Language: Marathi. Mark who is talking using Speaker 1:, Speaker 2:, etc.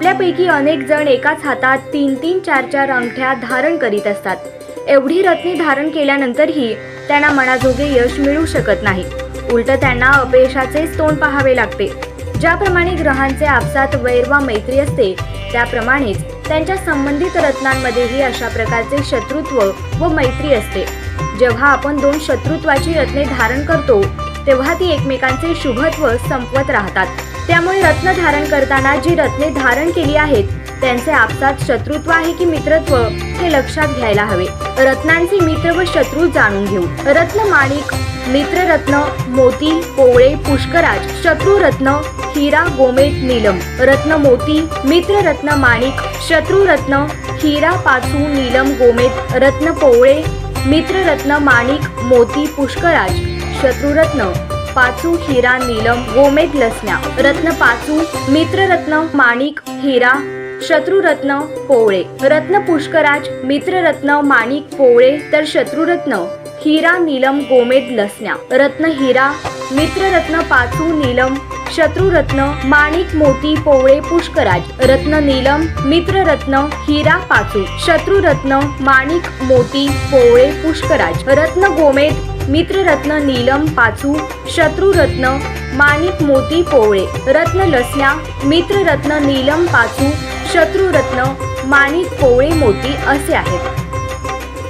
Speaker 1: आपल्यापैकी अनेक जण एकाच हातात तीन तीन चार चार अंगठ्या धारण करीत असतात. एवढी रत्ने धारण केल्यानंतरही त्यांना मनाजोगे यश मिळू शकत नाही. उलट त्यांना अपयशाचेच तोंड पाहावे लागते. ज्याप्रमाणे ग्रहांचे आपसात वैर वा मैत्री असते त्याप्रमाणेच त्यांच्या संबंधित रत्नांमध्येही अशा प्रकारचे शत्रुत्व व मैत्री असते. जेव्हा आपण दोन शत्रुत्वाची रत्ने धारण करतो तेव्हा ती एकमेकांचे शुभत्व संपवत राहतात. त्यामुळे रत्न धारण करताना जी रत्ने धारण केली आहेत त्यांचे आपसात शत्रुत्व आहे की मित्रत्व हे लक्षात घ्यायला हवे. रत्नांचे मित्र व शत्रू जाणून घेऊ. रत्न माणिक मित्ररत्न मोती पोवळे पुष्कराज शत्रुरत्न हिरा गोमेट नीलम. रत्न मोती मित्ररत्न माणिक शत्रुरत्न हिरा पाचू नीलम गोमेत रत्न पोवळे मित्ररत्न माणिक मोती पुष्कराज शत्रुरत्न पाचू हिरा नीलम गोमेद लसण्या रत्न पाचू मित्ररत्न माणिक हिरा शत्रुरत्न पोवळे. रत्न पुष्कराज मित्ररत्न माणिक पोवळे तर शत्रुरत्न हिरा नीलम गोमेद लसण्या. रत्न हिरा मित्ररत्न पाचू नीलम शत्रुरत्न माणिक मोती पोवळे पुष्कराज. रत्न नीलम मित्ररत्न हिरा पाचू शत्रुरत्न माणिक मोती पोवळे पुष्कराज. रत्न गोमेद मित्ररत्न नीलम पाचू शत्रुरत्न माणिक मोती पोवळे रत्न लसण्या मित्ररत्न नीलम पाचू शत्रुरत्न माणिक पोवळे मोती असे आहेत.